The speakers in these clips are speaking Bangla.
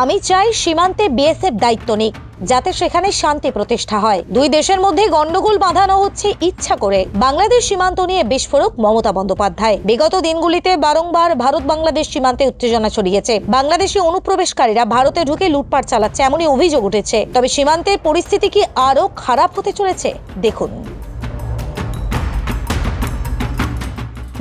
আমি চাই সীমান্তে বিএসএফ দায়িত্ব নিক, যাতে সেখানে শান্তি প্রতিষ্ঠা হয়। দুই দেশের মধ্যে গন্ডগোল বাঁধানো হচ্ছে ইচ্ছা করে। বাংলাদেশ সীমান্ত নিয়ে বিস্ফোরক মমতা বন্দ্যোপাধ্যায়। বিগত দিনগুলিতে বারংবার ভারত বাংলাদেশ সীমান্তে উত্তেজনা ছড়িয়েছে। বাংলাদেশি অনুপ্রবেশকারীরা ভারতে ঢুকে লুটপাট চালাচ্ছে, এমনই অভিযোগ উঠেছে। তবে সীমান্তের পরিস্থিতি কি আরও খারাপ হতে চলেছে? দেখুন।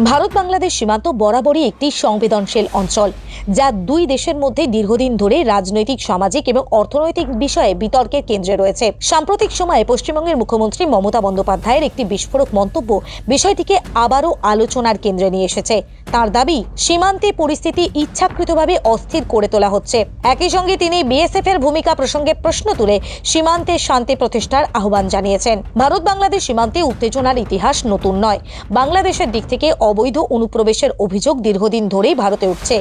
ভারত বাংলাদেশ সীমান্ত বরাবরই একটি সংবেদনশীল অঞ্চল, যা দুই দেশের মধ্যে দীর্ঘদিন ধরে রাজনৈতিক, সামাজিক এবং অর্থনৈতিক বিষয়ে বিতর্কের কেন্দ্রে রয়েছে। সাম্প্রতিক সময়ে পশ্চিমবঙ্গের মুখ্যমন্ত্রী মমতা বন্দ্যোপাধ্যায়ের একটি বিস্ফোরক মন্তব্য বিষয়টিকে আবারও আলোচনার কেন্দ্রে নিয়ে এসেছে। তার দাবি, সীমান্তে পরিস্থিতি ইচ্ছাকৃতভাবে অস্থির করে তোলা হচ্ছে। একই সঙ্গে তিনি বিএসএফ এর ভূমিকা প্রসঙ্গে প্রশ্ন তুলে সীমান্তে শান্তি প্রতিষ্ঠার আহ্বান জানিয়েছেন। ভারত বাংলাদেশ সীমান্তে উত্তেজনার ইতিহাস নতুন নয়। বাংলাদেশের দিক থেকে অবৈধ অনুপ্রবেশের অভিযোগ দীর্ঘদিন ধরেই ভারতে উঠছে।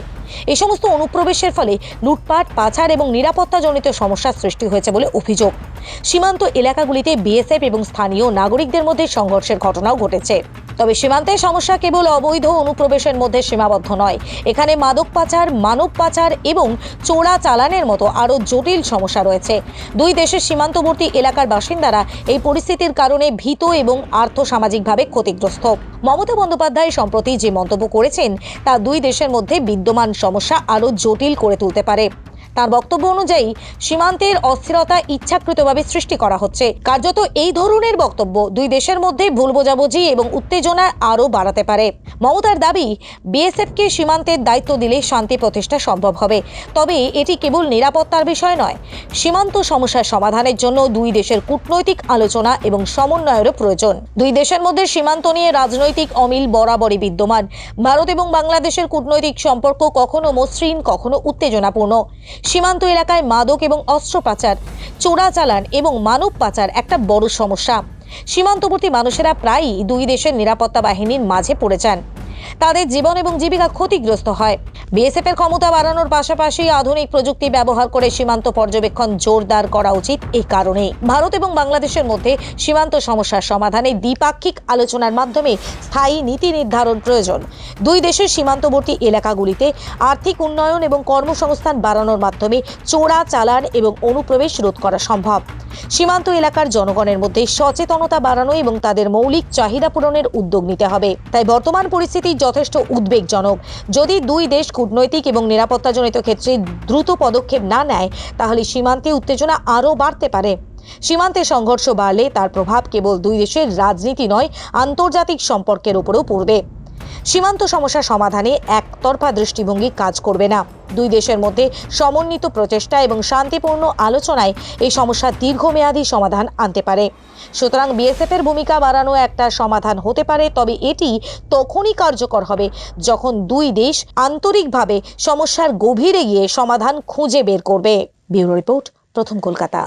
এই সমস্ত অনুপ্রবেশের ফলে লুটপাট, পাচার এবং নিরাপত্তাজনিত সমস্যার সৃষ্টি হয়েছে বলে অভিযোগ। সীমান্ত এলাকাগুলিতে বিএসএফ এবং স্থানীয় নাগরিকদের মধ্যে সংঘর্ষের ঘটনাও ঘটেছে। তবে সীমান্তের সমস্যা কেবল অবৈধ অনুপ্রবেশের মধ্যে সীমাবদ্ধ নয়। এখানে মাদক পাচার, মানব পাচার এবং চোরা চালানের মতো আরও জটিল সমস্যা রয়েছে। দুই দেশের সীমান্তবর্তী এলাকার বাসিন্দারা এই পরিস্থিতির কারণে ভীত এবং আর্থসামাজিকভাবে ক্ষতিগ্রস্ত। মমতা বন্দ্যোপাধ্যায় সম্প্রতি যে মন্তব্য করেছেন, তা দুই দেশের মধ্যে বিদ্যমান সমস্যা আরও জটিল করে তুলতে পারে। তার বক্তব্য অনুযায়ী, সীমান্তের অস্থিরতা ইচ্ছাকৃতভাবে সৃষ্টি করা হচ্ছে। কার্যত এই ধরনের বক্তব্য দুই দেশের মধ্যে ভুল বোঝাবুঝি এবং উত্তেজনা আরও বাড়াতে পারে। মমতার দাবি, বিএসএফকে সীমান্তের দায়িত্ব দিলে শান্তি প্রতিষ্ঠা সম্ভব হবে। তবে এটি কেবল নিরাপত্তার বিষয় নয়, সীমান্ত সমস্যার সমাধানের জন্য দুই দেশের কূটনৈতিক আলোচনা এবং সমন্বয়েরও প্রয়োজন। দুই দেশের মধ্যে সীমান্ত নিয়ে রাজনৈতিক অমিল বরাবরই বিদ্যমান। ভারত এবং বাংলাদেশের কূটনৈতিক সম্পর্ক কখনো মসৃণ, কখনো উত্তেজনাপূর্ণ। সীমান্ত এলাকায় মাদক এবং অস্ত্র পাচার চোরাচালান এবং মানব পাচার একটা বড় সমস্যা। সীমান্তবর্তী মানুষেরা প্রায়ই দুই দেশের নিরাপত্তা বাহিনীর মাঝে পড়ে যান। তাদের জীবন এবং জীবিকা ক্ষতিগ্রস্ত হয়। বিএসএফ এর ক্ষমতা বাড়ানোর পাশাপাশি আধুনিক প্রযুক্তি ব্যবহার করে সীমান্ত পর্যবেক্ষণ জোরদার করা উচিত এই কারণে ভারত এবং বাংলাদেশের মধ্যে সীমান্ত সমস্যার সমাধানে দ্বিপাক্ষিক আলোচনার মাধ্যমে স্থায়ী নীতি নির্ধারণ প্রয়োজন। দুই দেশের সীমান্তবর্তী এলাকাগুলিতে আর্থিক উন্নয়ন এবং কর্মসংস্থান বাড়ানোর মাধ্যমে চোরা, চালান এবং অনুপ্রবেশ রোধ করা সম্ভব। সীমান্ত এলাকার জনগণের মধ্যে সচেতনতা বাড়ানো এবং তাদের মৌলিক চাহিদা পূরণের উদ্যোগ নিতে হবে। তাই বর্তমান পরিস্থিতি যথেষ্ট উদ্বেগজনক। যদি দুই দেশ কূটনৈতিক এবং নিরাপত্তাজনিত ক্ষেত্রে দ্রুত পদক্ষেপ না নেয়, তাহলে সীমান্তে উত্তেজনা আরও বাড়তে পারে। সীমান্তে সংঘর্ষ বাড়লে তার প্রভাব কেবল দুই দেশের রাজনীতি নয়, আন্তর্জাতিক সম্পর্কের উপরেও পড়বে। সীমান্ত সমস্যা সমাধানে একতরফা দৃষ্টিভঙ্গি কাজ করবে না। দুই দেশের মধ্যে সমন্বিত প্রচেষ্টা এবং শান্তিপূর্ণ আলোচনায় এই সমস্যার দীর্ঘমেয়াদী সমাধান আনতে পারে। সুতরাং বিএসএফ এর ভূমিকা বাড়ানো একটা সমাধান হতে পারে, তবে এটি তখনই কার্যকর হবে যখন দুই দেশ আন্তরিকভাবে সমস্যার গভীরে গিয়ে সমাধান খুঁজে বের করবে। ব্যুরো রিপোর্ট প্রথম কলকাতা।